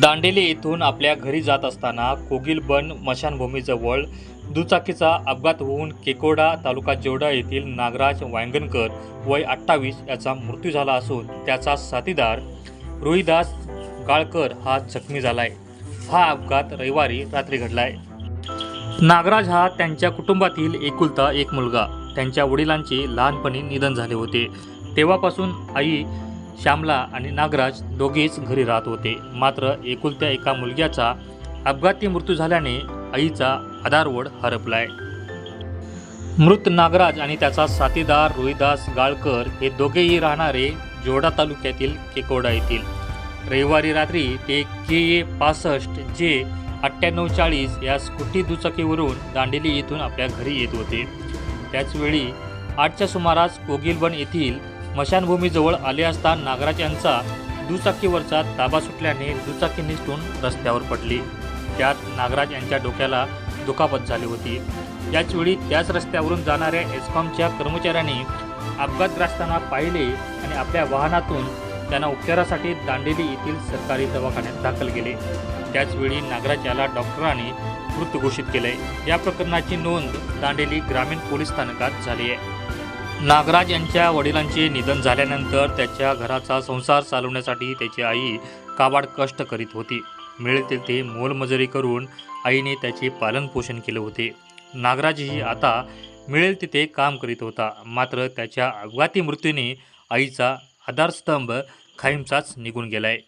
दांडेली येथून आपल्या घरी जात असताना कोगिलबन मशानभूमीजवळ दुचाकीचा अपघात होऊन केकोडा तालुका जेवडा येथील नागराज वांगणकर वय अठ्ठावीस याचा मृत्यू झाला असून त्याचा साथीदार रोहिदास गाळकर हा जखमी झालाय. हा अपघात रविवारी रात्री घडलाय. नागराज हा त्यांच्या कुटुंबातील एकुलता एक मुलगा. त्यांच्या वडिलांचे लहानपणी निधन झाले होते. तेव्हापासून आई श्यामला आणि नागराज दोघेच घरी राहत होते. मात्र एकुलत्या एका मुलग्याचा अपघाती मृत्यू झाल्याने आईचा आधारवड हरपलाय. मृत नागराज आणि त्याचा साथीदार रोहिदास गाळकर हे दोघेही राहणारे जोडा तालुक्यातील केकोडा येथील. रविवारी रात्री ते के ए पासष्ट जे अठ्ठ्याण्णव चाळीस या स्कूटी दुचाकीवरून दांडेली येथून आपल्या घरी येत होते. त्याचवेळी आठच्या सुमारास कोगिलबन येथील मशानभूमीजवळ आले असता नागराज यांचा दुचाकीवरचा ताबा सुटल्याने दुचाकी निसटून रस्त्यावर पडली. त्यात नागराज यांच्या डोक्याला दुखापत झाली होती. त्याचवेळी त्याच रस्त्यावरून जाणाऱ्या एस्कॉमच्या कर्मचाऱ्यांनी अपघातग्रस्तांना पाहिले आणि आपल्या वाहनातून त्यांना उपचारासाठी दांडेली येथील सरकारी दवाखान्यात दाखल केले. त्याचवेळी नागराज याला डॉक्टरांनी मृत घोषित केले. या प्रकरणाची नोंद दांडेली ग्रामीण पोलीस स्थानकात झाली आहे. नागराज यांच्या वडिलांचे निधन झाल्यानंतर त्याच्या घराचा संसार चालवण्यासाठी त्याची आई काबाड कष्ट करीत होती. मिळेल तेथे मोलमजुरी करून आईने त्याचे पालनपोषण केले होते. नागराजही आता मिळेल तिथे काम करीत होता. मात्र त्याच्या अपघाती मृत्यूने आईचा आधारस्तंभ खाईमचाच निघून गेलाय.